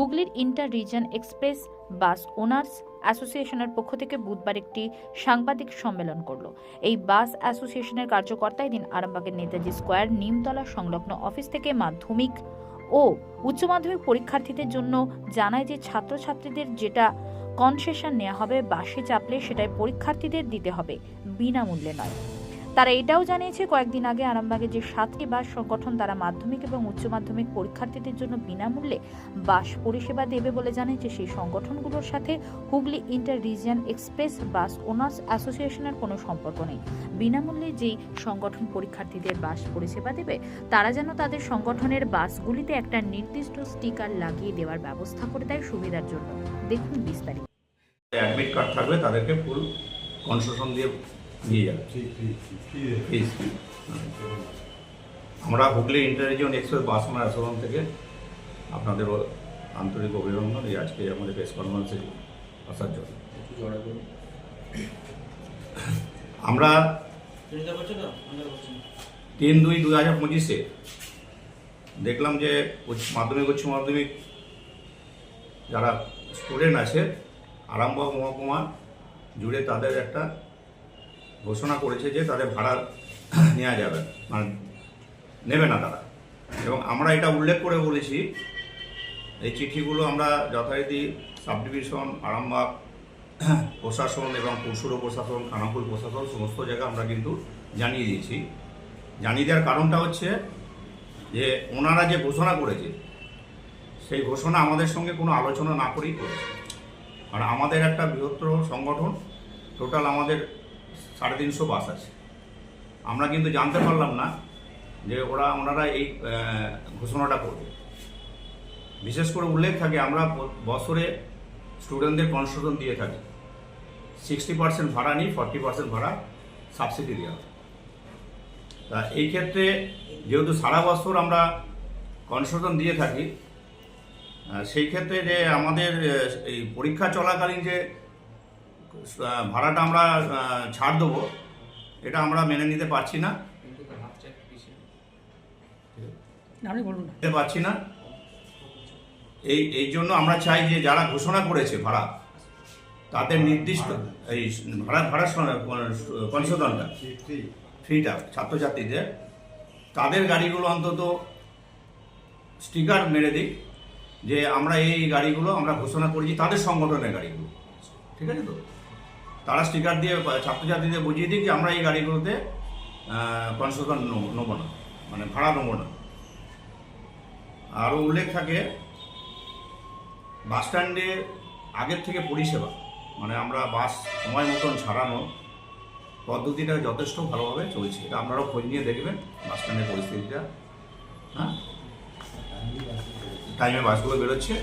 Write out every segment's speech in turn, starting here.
হুগলির inter region express bus owners অ্যাসোসিয়েশনের পক্ষ থেকে বুধবার একটি সাংবাদিক সম্মেলন করল। এই বাস অ্যাসোসিয়েশনের কার্যকর্তা এদিন আরামবাগের নেতাজি স্কোয়ার নিমতলা সংলগ্ন অফিস থেকে মাধ্যমিক ও উচ্চ মাধ্যমিক পরীক্ষার্থীদের জন্য জানায় যে ছাত্রছাত্রীদের যেটা কনসেশন নেওয়া হবে, বাসে চাপলে সেটাই পরীক্ষার্থীদের দিতে হবে, বিনামূল্যে নয়। তারা এটাও জানিয়েছে, কয়েকদিন আগে আরামবাগে যে সাতটি বাস সংগঠন, তারা মাধ্যমিক এবং উচ্চ মাধ্যমিক পরীক্ষার্থীদের জন্য বিনামূল্যে বাস পরিষেবা দেবে বলে জানিয়েছে। সেই সংগঠনগুলোর সাথে Hooghly inter region express, bus owners অ্যাসোসিয়েশনের কোনো সম্পর্ক নেই। বিনামূল্যে যেই সংগঠন পরীক্ষার্থীদের বাস পরিষেবা দেবে, তারা যেন তাদের সংগঠনের বাসগুলিতে একটা নির্দিষ্ট স্টিকার লাগিয়ে দেওয়ার ব্যবস্থা করে দেয় সুবিধার জন্য। দেখুন বিস্তারিত। অ্যাডমিট কার্ড থাকবে তাদেরকে ফুল কনসেশন দিয়ে নিয়ে যাবে আমরা Hooghly inter region express bus owner association থেকে আপনাদের আন্তরিক অভিনন্দন এই আজকে আমাদের প্রেস কনফারেন্সে আসার জন্য। আমরা। তিন দুই দু হাজার পঁচিশে দেখলাম যে উচ্চ- মাধ্যমিক উচ্চ মাধ্যমিক যারা স্টুডেন্ট আছে আরামবাগ মহকুমা জুড়ে তাদের একটা ঘোষণা করেছে যে তাদের ভাড়া নেওয়া যাবে। মানে নেবে না তারা এবং আমরা এটা উল্লেখ করে বলেছি, এই চিঠিগুলো আমরা যথারীতি সাব ডিভিশন আরামবাগ, প্রশাসন এবং পুরসুর প্রশাসন, খানাকুল প্রশাসন, সমস্ত জায়গায় আমরা কিন্তু জানিয়ে দিয়েছি জানিয়ে দেওয়ার কারণটা হচ্ছে যে ওনারা যে ঘোষণা করেছে, সেই ঘোষণা আমাদের সঙ্গে কোনো আলোচনা না করেই করেছে আর আমাদের একটা বৃহত্তর সংগঠন, টোটাল আমাদের সাড়ে তিনশো বাস আছে। আমরা কিন্তু জানতে পারলাম না যে ওরা, ওনারা এই ঘোষণাটা করবে। বিশেষ করে উল্লেখ থাকে, আমরা বছরে স্টুডেন্টদের কনসেশন দিয়ে থাকি। সিক্সটি পার্সেন্ট ভাড়া নিই, ফর্টি পার্সেন্ট ভাড়া সাবসিডি দেওয়া। তা এই ক্ষেত্রে যেহেতু সারা বছর আমরা কনসেশন দিয়ে থাকি সেই ক্ষেত্রে যে আমাদের এই পরীক্ষা চলাকালীন যে ভাড়াটা আমরা ছাড় দেবো। এটা আমরা মেনে নিতে পারছি না। নিতে পারছি না। এই এই জন্য আমরা চাই যে যারা ঘোষণা করেছে ভাড়া তাদের নির্দিষ্ট এই ভাড়া ভাড়া কনসেশনটা ফ্রিটা ছাত্রছাত্রীদের তাদের গাড়িগুলো অন্তত স্টিকার মেরে দিই যে আমরা এই গাড়িগুলো আমরা ঘোষণা করেছি তাদের সংগঠনের গাড়িগুলো। ঠিক আছে তো? তারা স্টিকার দিয়ে, ছাত্রছাত্রীদের বুঝিয়ে দিই যে আমরা এই গাড়িগুলোতে কনসেশন নেব না মানে ভাড়া নেব না। আরও উল্লেখ থাকে, বাস স্ট্যান্ডে আগের থেকে পরিষেবা মানে আমরা বাস সময় মতন ছাড়ানো পদ্ধতিটা যথেষ্ট ভালোভাবে চলছে। এটা আপনারাও খোঁজ নিয়ে দেখবেন, বাস স্ট্যান্ডের পরিস্থিতিটা হ্যাঁ? টাইমে বাসগুলো বেরোচ্ছে।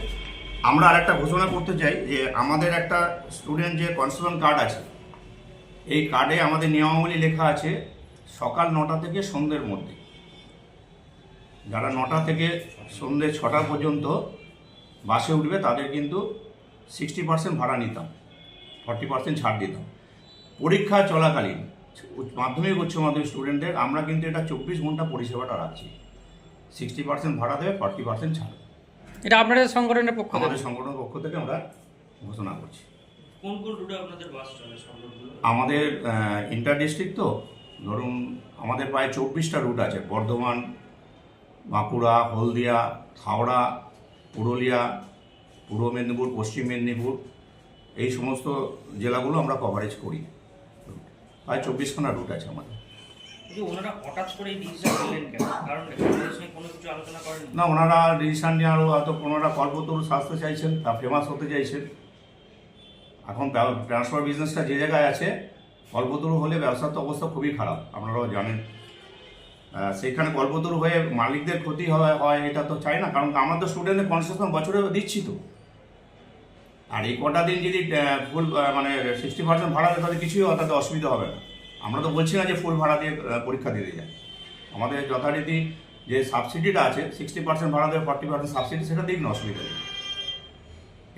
আমরা আর একটা ঘোষণা করতে চাই যে আমাদের একটা স্টুডেন্ট যে কনসেশন কার্ড আছে, এই কার্ডে আমাদের নিয়মাবলী লেখা আছে সকাল নটা থেকে সন্ধ্যের মধ্যে। যারা নটা থেকে সন্ধ্যে ছটা পর্যন্ত বাসে উঠবে, তাদের কিন্তু সিক্সটি পার্সেন্ট ভাড়া নিতাম ফর্টি পার্সেন্ট ছাড় দিতাম। পরীক্ষা চলাকালীন মাধ্যমিক, উচ্চ মাধ্যমিক স্টুডেন্টদের আমরা কিন্তু এটা চব্বিশ ঘণ্টা পরিষেবাটা রাখছি। সিক্সটি পার্সেন্ট ভাড়া দেবে ফর্টি পার্সেন্ট ছাড়। এটা আপনাদের সংগঠনের পক্ষ থেকে? আমাদের সংগঠনের পক্ষ থেকে আমরা ঘোষণা করছি। কোন কোন রুটে আপনাদের বাস চলে সংগঠনগুলো? আমাদের ইন্টার ডিস্ট্রিক্ট তো ধরুন আমাদের প্রায় চব্বিশটা রুট আছে বর্ধমান বাঁকুড়া হলদিয়া হাওড়া পুরুলিয়া পূর্ব মেদিনীপুর পশ্চিম মেদিনীপুর এই সমস্ত জেলাগুলো আমরা কভারেজ করি। প্রায় চব্বিশখানা রুট আছে আমাদের। না ওনারা ডিসিশন নিয়ে আরও হয়তো ওনারা কল্পতরু স্বাস্থ্য চাইছেন তা ফেমাস হতে চাইছেন। এখন ট্রান্সপোর্ট বিজনেসটা যে জায়গায় আছে কল্পতরু হলে ব্যবসার তো অবস্থা খুবই খারাপ আপনারাও জানেন। আহ, সেইখানে কল্পতরু হয়ে মালিকদের ক্ষতি হয় হয় এটা তো চাই না কারণ আমরা তো স্টুডেন্টদের কনসেশন বছরে দিচ্ছি তো। আর এই কটা দিন যদি ফুল মানে সিক্সটি পার্সেন্ট ভাড়া দেয় তাহলে কিছুই তাতে অসুবিধা হবে না। আমরা তো বলছি না যে ফুল ভাড়া দিয়ে পরীক্ষা দিতে যায় আমাদের যথারীতি যে সাবসিডিটা আছে সিক্সটি পার্সেন্ট ভাড়া দেবে ফর্টি পার্সেন্ট সাবসিডি সেটা দিক না অসুবিধা নেই।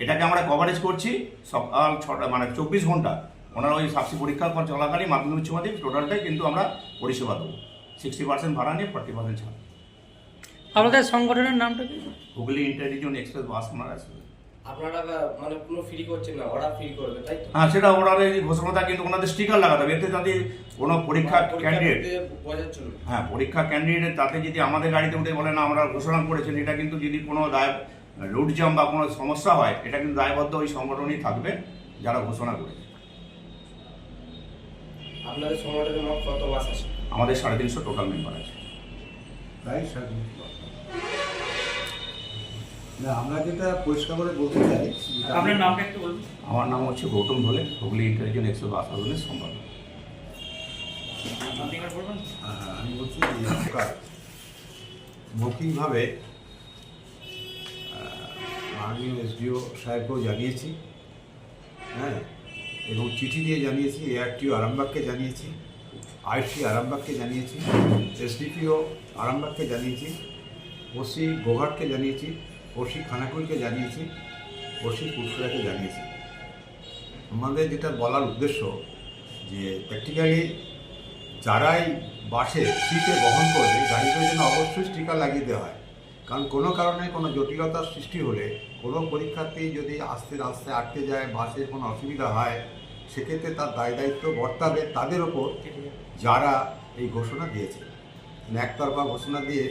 এটাকে আমরা কভারেজ করছি সকাল ছটা মানে চব্বিশ ঘণ্টা। ওনারা ওই সাবসিডি পরীক্ষা চলাকালীন মাধ্যমিক উচ্চ মাধ্যমিক টোটালটাই কিন্তু আমরা পরিষেবা দেবো। সিক্সটি পার্সেন্ট ভাড়া নিয়ে ফর্টি পার্সেন্ট ছাড়। আপনাদের সংগঠনের নামটা কি? Hooghly intelligent express bus owner আপনারা মানে কোনো ফ্রি করছেন না ওরা ফ্রি করবে তাই তো? হ্যাঁ সেটা ওনাদের এই ঘোষণাটা কিন্তু ওনাদের স্টিকার লাগাতে হবে। এতে কোনো পরীক্ষা ক্যান্ডিডেট হ্যাঁ পরীক্ষা ক্যান্ডিডেট তাতে যদি আমাদের গাড়িতে উঠে বলে না আমরা ঘোষণা করেছেন এটা কিন্তু যদি কোনো দায় জ্যাম বা কোনো সমস্যা হয় এটা কিন্তু দায়বদ্ধ ওই সংগঠনই থাকবে যারা ঘোষণা করেছে। আপনাদের সংগঠনের মোট কত বাস আছে? আমাদের সাড়ে তিনশো টোটাল মেম্বার আছে। প্রায় সাড়ে তিনশো বছর। না আমরা যেটা পরিষ্কার করে বলতে চাই আপনার নামটা একটু বলুন। আমার নাম হচ্ছে গৌতম ধলে হুগলি ইন্টেলিজেন্ট এক্সপ্রেস আসাদনের সম্পাদক। বলবেন? হ্যাঁ, আমি বলছি মৌখিকভাবে মাননীয় এসডিও সাহেবকেও জানিয়েছি হ্যাঁ এবং চিঠি দিয়ে জানিয়েছি এআরটিও আরামবাগকে জানিয়েছি আইসি আরামবাগকে জানিয়েছি এসডিপিও আরামবাগকে জানিয়েছি ওসি গোঘাটকে জানিয়েছি ওসি খানাকুলকে জানিয়েছি ওসি পুরসুরাকে জানিয়েছি। আমাদের যেটা বলার উদ্দেশ্য যে প্র্যাকটিক্যালি যারাই বাসে সিটে বহন করবে, গাড়িতে যেন অবশ্যই স্টিকার লাগিয়ে দেওয়া হয়। কারণ কোনো কারণে কোনো জটিলতার সৃষ্টি হলে কোনো পরীক্ষার্থী যদি আস্তে আস্তে আটকে যায়, বাসে কোনো অসুবিধা হয়, সেক্ষেত্রে তার দায় দায়িত্ব বর্তাবে তাদের ওপর যারা এই ঘোষণা দিয়েছে। মানে একতরফা ঘোষণা দিয়ে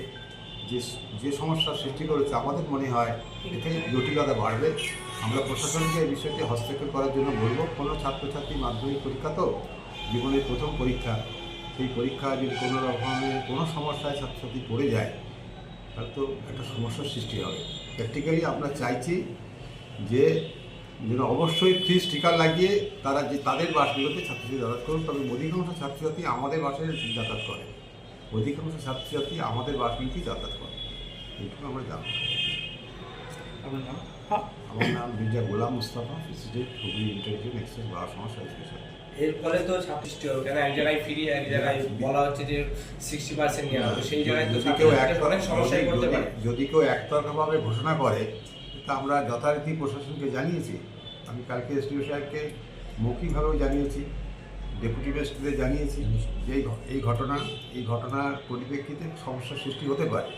যে যে সমস্যার সৃষ্টি করেছে, আমাদের মনে হয় এতে জটিলতা বাড়বে। আমরা প্রশাসনকে এই বিষয়টি হস্তক্ষেপ করার জন্য বলব, কোনো ছাত্রছাত্রী মাধ্যমিক পরীক্ষা তো জীবনের প্রথম পরীক্ষা। সেই পরীক্ষা যদি কোনো রকমের কোনো সমস্যায় ছাত্রছাত্রী পড়ে যায়, তাহলে তো একটা সমস্যার সৃষ্টি হবে। প্র্যাকটিক্যালি আমরা চাইছি যে, যেন অবশ্যই ফ্রি স্টিকার লাগিয়ে তারা যে তাদের বাসগুলোতে ছাত্রছাত্রী যাতায়াত করুন তবে অধিকাংশ ছাত্রছাত্রী আমাদের বাসে যাতায়াত করে। অধিকাংশ ছাত্রছাত্রী আমাদের বাসগুলিতেই যাতায়াত করে। এইটুকু আমরা জানব আপনার নাম? আমার নাম Mirza Golam Mustafa president Hooghly interview express bus সমস্যা স্পেশাল এর ফলে তো ছাত্রী হবে কেন এক জায়গায় ফ্রি এক জায়গায় বলা হচ্ছে যে সিক্সটি পার্সেন্ট নেওয়া হবে। সেই জায়গায় তো যদি কেউ অনেক সমস্যায় যদি- পারে। যদি কেউ একতরফাভাবে ঘোষণা করে তা আমরা যথারীতি প্রশাসনকে জানিয়েছি। আমি কালকে এসডিও সাহেবকে মৌখিকভাবেও জানিয়েছি। ডেপুটি ম্যাজিস্ট্রেটদের জানিয়েছি যে এই ঘটনা এই ঘটনার পরিপ্রেক্ষিতে সমস্যার সৃষ্টি হতে পারে।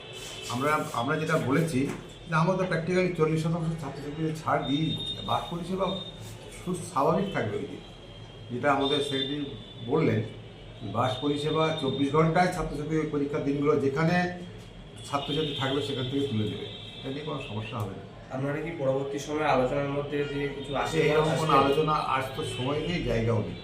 আমরা আমরা যেটা বলেছি যে আমরা তো প্র্যাকটিক্যালি চল্লিশ শতাংশ ছাত্রছাত্রীদের ছাড় দিই বাস পরিষেবা স্বাভাবিক থাকবে ওই দিন। যেটা আমাদের সেক্রেটারি বললেন বাস পরিষেবা চব্বিশ ঘন্টায় ছাত্রছাত্রীদের পরীক্ষার দিনগুলো যেখানে ছাত্রছাত্রী থাকবে সেখান থেকে তুলে দেবে। এটা নিয়ে কোনো সমস্যা হবে না। আপনারা কি পরবর্তী সময় আলোচনার মধ্যে যে কিছু আসে এরকম কোনো আলোচনা আজ তো সময় নেই জায়গাও নেই।